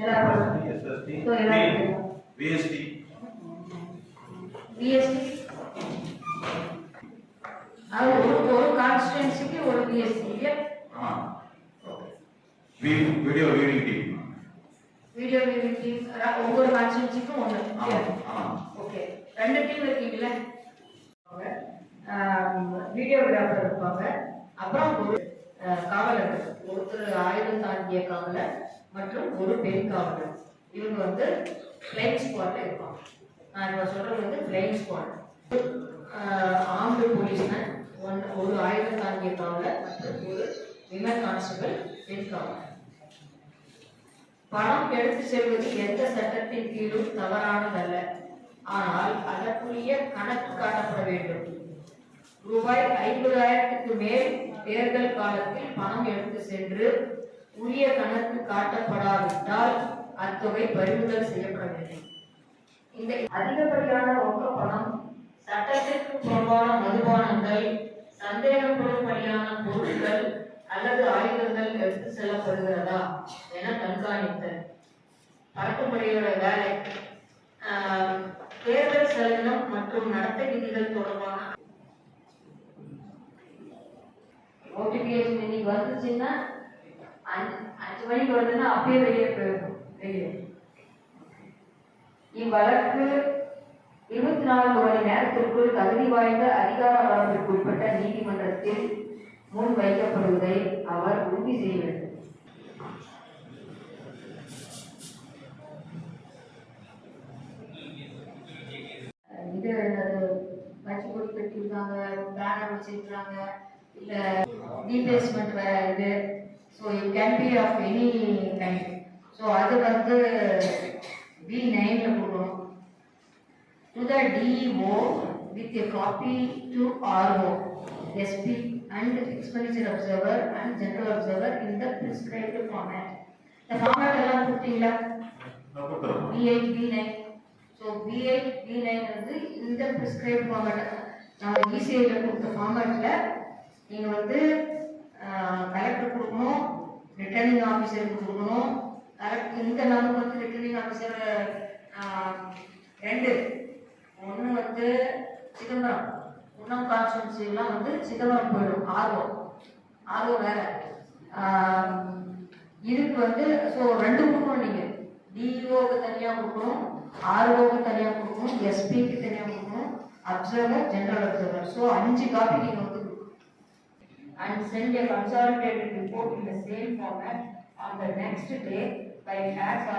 தெரியும். VST BST அது ஒரு கான்ஸ்டிடன்சிக்கு ஒரு பிஎஸ்டி இல்லையா ஆமா வீடியோ டீம் வீடியோ டீம் ஒவ்வொரு கான்ஸ்டிடன்சிக்கும் ஒன்று ஓகே ரெண்டு டீம் இருக்கீங்களா வீடியோகிராஃபர் இருப்பாங்க அப்புறம் ஒரு காவலர் ஒருத்தர் ஆயுதம் தாங்கிய காவலர் மற்றும் ஒரு பெண் காவலர். இவங்க வந்து பிளைன் ஸ்குவாட்ல இருப்பாங்க. நான் இப்போ சொல்றது வந்து plain squad armed policeman one ஒரு ஆயுதம் தாங்கிய காவலர் மற்றும் ஒரு விமன் கான்ஸ்டபிள் பெண் காவலர். பணம் எடுத்து செல்வது எந்த சட்டத்தின் கீழும் தவறானதல்ல. ஆனால் அதற்குரிய கணக்கு காட்டப்பட வேண்டும். ரூபாய் ஐம்பதாயிரத்துக்கு மேல் தேர்தல் காலத்தில் பணம் எடுத்து சென்று உரிய கணக்கு காட்டப்படாவிட்டால் அத்தொகை பறிமுதல் செய்யப்பட வேண்டும் இந்த அதிகப்படியான ரொக்க பணம் சட்டத்திற்கு புறம்பான மதுபானங்கள் சந்தேகப்படும்படியான பொருட்கள் அல்லது ஆயுதங்கள் எடுத்து செல்லப்படுகிறதா என கண்காணித்தல். பறக்கும்படியோட வேலை. தேர்தல் செலவினம் மற்றும் நடத்தை விதிகள் தொடர்பான நோட்டிபிகேஷன் இன்னைக்கு வந்துச்சுன்னா அஞ்சு அஞ்சு மணிக்கு வருதுன்னா அப்பயே வெளியே போயிடும் வெளியே. இவ்வழக்கு இருபத்தி நான்கு மணி நேரத்திற்குள் தகுதி வாய்ந்த அதிகார வரம்பிற்கு உட்பட்ட நீதிமன்றத்தில் முன் வைக்கப்படுவதை அவர் உறுதி செய்ய வேண்டும் இது என்னது? வச்சு கொடி கட்டியிருக்காங்க பேனர் வச்சிருக்காங்க இல்ல ரீப்ளேஸ்மெண்ட் வேற இது so it can be of any kind so அது வந்து பி நைன்ல கொடுக்கணும் to the DEO with a copy to RO, SP and expenditure observer and general observer in the prescribed format. இந்த format எல்லாம் கொடுத்தீங்களா கொடுத்துருவோம் B8, B9. So B8, B9 வந்து இந்த prescribed format. நம்ம ECI ல கொடுத்த formatல நீங்கள் வந்து கலெக்டர் கொடுக்கணும் ரிட்டர்னிங் ஆஃபீஸருக்கு கொடுக்கணும். கலெக்ட் இந்த நம்பர் வந்து ரிட்டர்னிங் ஆஃபீஸர் ரெண்டு. ஒன்று வந்து சிதம்பரம். இன்னும் கான்ஸ்டன்சிலாம் வந்து சிதம்பரம் போயிடும். ஆர்வம் ஆர்வம் வேற. இதுக்கு வந்து ஸோ ரெண்டு கொடுக்கணும் நீங்கள் டிஇஓக்கு தனியாக கொடுக்கணும் ஆர்ஓக்கு தனியாக கொடுக்கணும் எஸ்பிக்கு தனியாக கொடுக்கணும் அப்சர்வர் ஜென்ரல் அப்சர்வர் ஸோ அஞ்சு காப்பி நீங்கள் and send a consolidated report in the same format on the next day by fax or